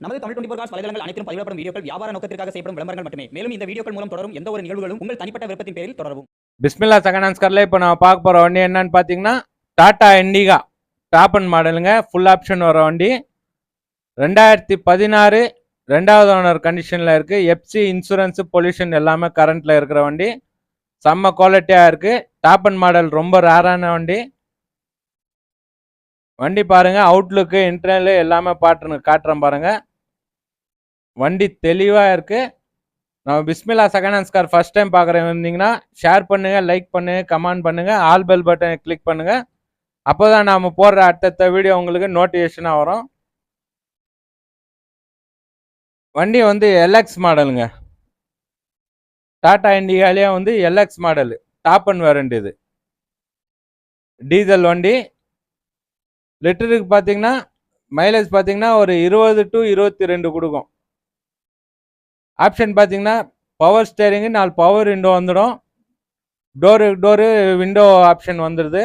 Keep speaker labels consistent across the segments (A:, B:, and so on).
A: நமது Tamil twenty four cos வலைதளங்கள் அனைத்தும் பதிவிடப்படும் வீடியோக்கள் வியாபார நோக்கத்திற்காக செய்யப்படும் விளம்பரங்கள் மட்டுமே. மேலும் இந்த வீடியோக்கள் மூலம் தொடரும் எந்த ஒரு நிகழ்வுகளும் உங்கள் தனிப்பட்ட விருப்பத்தின் பேரில் தொடரவும்.
B: பிஸ்மில்லா செகண்ட் இப்போ நான் பார்க்க போகிற வண்டி என்னன்னு பார்த்தீங்கன்னா டாடா இண்டிகா. டாப் அண்ட் மாடலுங்க ஃபுல் ஆப்ஷன் வர வண்டி. ரெண்டாயிரத்தி பதினாறு ரெண்டாவது ஓனர் கண்டிஷனில் இருக்குது எப்சி இன்சூரன்ஸு பொல்யூஷன் எல்லாமே கரண்ட்டில் இருக்கிற வண்டி. செம்ம குவாலிட்டியாக இருக்குது டாப் அண்ட் மாடல் ரொம்ப ரேரான வண்டி. வண்டி பாருங்கள் அவுட்லுக்கு இன்டர்னலு எல்லாமே பாட்டு காட்டுறேன் பாருங்கள் வண்டி தெளிவாக இருக்குது நம்ம Bismillah second hands car first time பார்க்குறவங்க இருந்தீங்கன்னா ஷேர் பண்ணுங்கள் லைக் பண்ணுங்கள் கமெண்ட் பண்ணுங்கள் ஆல் பெல் பட்டனை கிளிக் பண்ணுங்கள் அப்போ தான் நாம் போடுற அடுத்தடுத்த வீடியோ உங்களுக்கு நோட்டிஃபிகேஷனாக வரும். வண்டி வந்து எல்எக்ஸ் மாடலுங்க டாடா இண்டிகாலேயே வந்து LX model top end variant இது. டீசல் வண்டி. லிட்டருக்கு பார்த்தீங்கன்னா மைலேஜ் பார்த்தீங்கன்னா ஒரு இருபது டு இருபத்தி ரெண்டு கொடுக்கும். ஆப்ஷன் பார்த்தீங்கன்னா பவர் ஸ்டேரிங்கு நாலு பவர் விண்டோ வந்துடும். டோரு டோரு விண்டோ ஆப்ஷன் வந்துடுது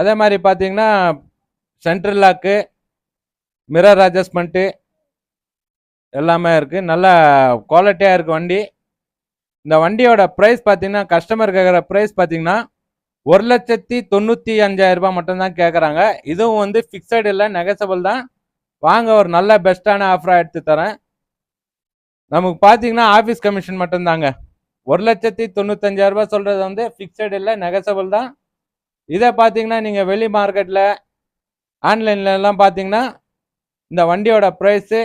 B: அதே மாதிரி பார்த்தீங்கன்னா சென்ட்ரல் லாக்கு மிரர் அட்ஜஸ்ட்மெண்ட்டு எல்லாமே இருக்குது நல்லா குவாலிட்டியாக இருக்குது வண்டி. இந்த வண்டியோட ப்ரைஸ் பார்த்தீங்கன்னா கஸ்டமர் கேட்குற ப்ரைஸ் பார்த்தீங்கன்னா ஒரு லட்சத்தி தொண்ணூற்றி அஞ்சாயிரம் ரூபாய் மட்டும்தான் கேட்குறாங்க இதுவும் வந்து ஃபிக்ஸட் இல்லை நெகசபிள் தான். வாங்க ஒரு நல்ல பெஸ்ட்டான ஆஃபராக எடுத்து தரேன். நமக்கு பார்த்தீங்கன்னா ஆஃபீஸ் கமிஷன் மட்டும்தாங்க. ஒரு லட்சத்தி தொண்ணூத்தஞ்சாயிரம் சொல்கிறது வந்து ஃபிக்ஸட் இல்லை நெகசபிள் தான். இதை பார்த்தீங்கன்னா நீங்கள் வெளி மார்க்கெட்டில் ஆன்லைன்லலாம் பார்த்தீங்கன்னா இந்த வண்டியோட ப்ரைஸு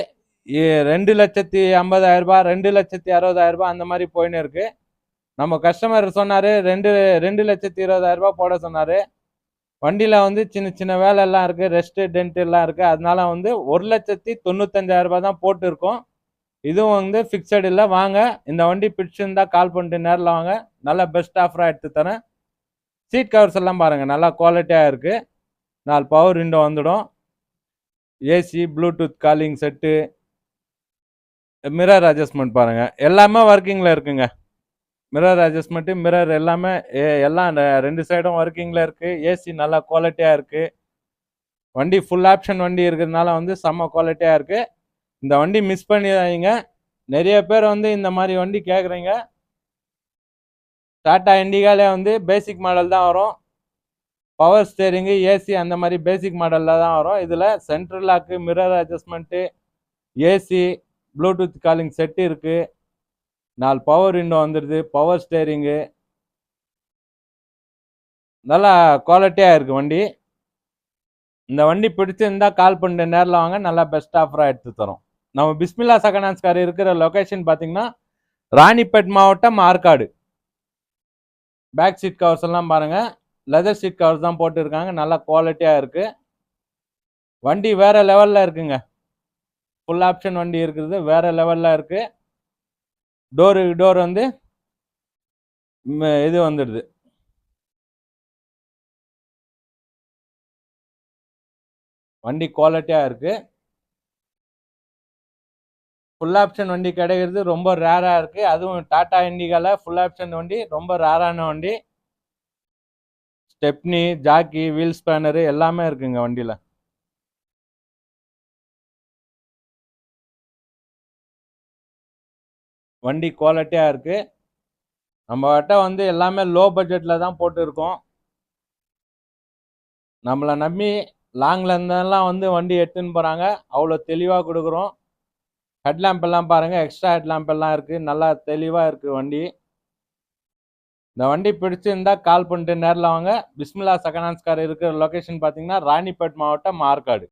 B: ரெண்டு லட்சத்தி ஐம்பதாயிரரூபா ரெண்டு லட்சத்தி அறுபதாயிரம் ரூபாய் அந்த மாதிரி போயின்னு இருக்குது நம்ம கஸ்டமர் சொன்னார் ரெண்டு ரெண்டு லட்சத்தி இருபதாயிரரூபா போட சொன்னார். வண்டியில் வந்து சின்ன சின்ன வேலை எல்லாம் இருக்குது ரெஸ்ட்டு டென்ட் எல்லாம் இருக்குது அதனால வந்து ஒரு லட்சத்தி தொண்ணூத்தஞ்சாயிரரூபா தான் போட்டிருக்கோம். இதுவும் வந்து ஃபிக்ஸட் இல்லை. வாங்க. இந்த வண்டி பிடிச்சிருந்தா கால் பண்ணிட்டு நேரில் வாங்க. நல்லா பெஸ்ட் ஆஃபராக எடுத்து தரேன். சீட் கவர்ஸ் எல்லாம் பாருங்கள் நல்லா குவாலிட்டியாக இருக்குது நாலு பவர் விண்டோ வந்துடும். AC Bluetooth calling set mirror adjustment பாருங்கள் எல்லாமே ஒர்க்கிங்கில் இருக்குங்க. மிரர் அட்ஜஸ்ட்மெண்ட்டு மிரர் எல்லாமே எல்லாம் ரெண்டு சைடும் ஒர்க்கிங்கில் இருக்குது ஏசி நல்லா குவாலிட்டியாக இருக்குது வண்டி ஃபுல் ஆப்ஷன் வண்டி இருக்கிறதுனால வந்து செம்ம குவாலிட்டியாக இருக்குது இந்த வண்டி மிஸ் பண்ணிடாதீங்க. நிறைய பேர் வந்து இந்த மாதிரி வண்டி கேட்குறீங்க டாடா இண்டிகாலே வந்து பேசிக் மாடல் தான் வரும். பவர் ஸ்டேரிங்கு ஏசி அந்த மாதிரி பேசிக் மாடலில் தான் வரும். இதில் central lock mirror adjustment AC Bluetooth calling set இருக்குது நாலு பவர் விண்டோ வந்துடுது பவர் ஸ்டேரிங்கு நல்லா குவாலிட்டியாக இருக்குது வண்டி. இந்த வண்டி பிடிச்சிருந்தா கால் பண்ணிட்டு நேரில் வாங்க. நல்லா பெஸ்ட் ஆஃபராக எடுத்து தரோம். நம்ம பிஸ்மில்லா செகண்ட் கார் இருக்கிற லொகேஷன் பார்த்தீங்கன்னா ராணிப்பேட் மாவட்டம் ஆற்காடு. பேக் சீட் கவர்ஸ் எல்லாம் பாருங்கள் லெதர் சீட் கவர்ஸ் தான் போட்டிருக்காங்க. நல்லா குவாலிட்டியாக இருக்குது வண்டி வேறு லெவலில் இருக்குங்க. ஃபுல் ஆப்ஷன் வண்டி இருக்கிறது வேற லெவலில் இருக்குது டோரு டோர் வந்து இது வந்துடுது. வண்டி குவாலிட்டியாக இருக்குது ஃபுல் ஆப்ஷன் வண்டி கிடைக்கிறது ரொம்ப ரேராக இருக்குது அதுவும் டாட்டா இண்டிகாவில் ஃபுல் ஆப்ஷன் வண்டி ரொம்ப ரேரான வண்டி. ஸ்டெப்னி ஜாக்கி வீல் ஸ்பேனரு எல்லாமே இருக்குங்க வண்டியில். வண்டி குவாலிட்டியாக இருக்குது நம்மகிட்ட வந்து எல்லாமே லோ பட்ஜெட்டில் தான் போட்டுருக்கோம். நம்மளை நம்பி லாங்கில் இருந்தெல்லாம் வந்து வண்டி எடுத்துன்னு போகிறாங்க அவ்வளோ தெளிவாக கொடுக்குறோம். ஹெட்லாம்ப் எல்லாம் பாருங்கள் எக்ஸ்ட்ரா ஹெட்லாம்ப் எல்லாம் இருக்குது நல்லா தெளிவாக இருக்குது வண்டி. இந்த வண்டி பிடிச்சிருந்தா கால் பண்ணிட்டு நேரில் வாங்க. பிஸ்மில்லா செகண்ட் ஹேண்ட்ஸ் கார் இருக்கிற லொக்கேஷன் பார்த்தீங்கன்னா ராணிப்பேட் மாவட்டம் ஆற்காடு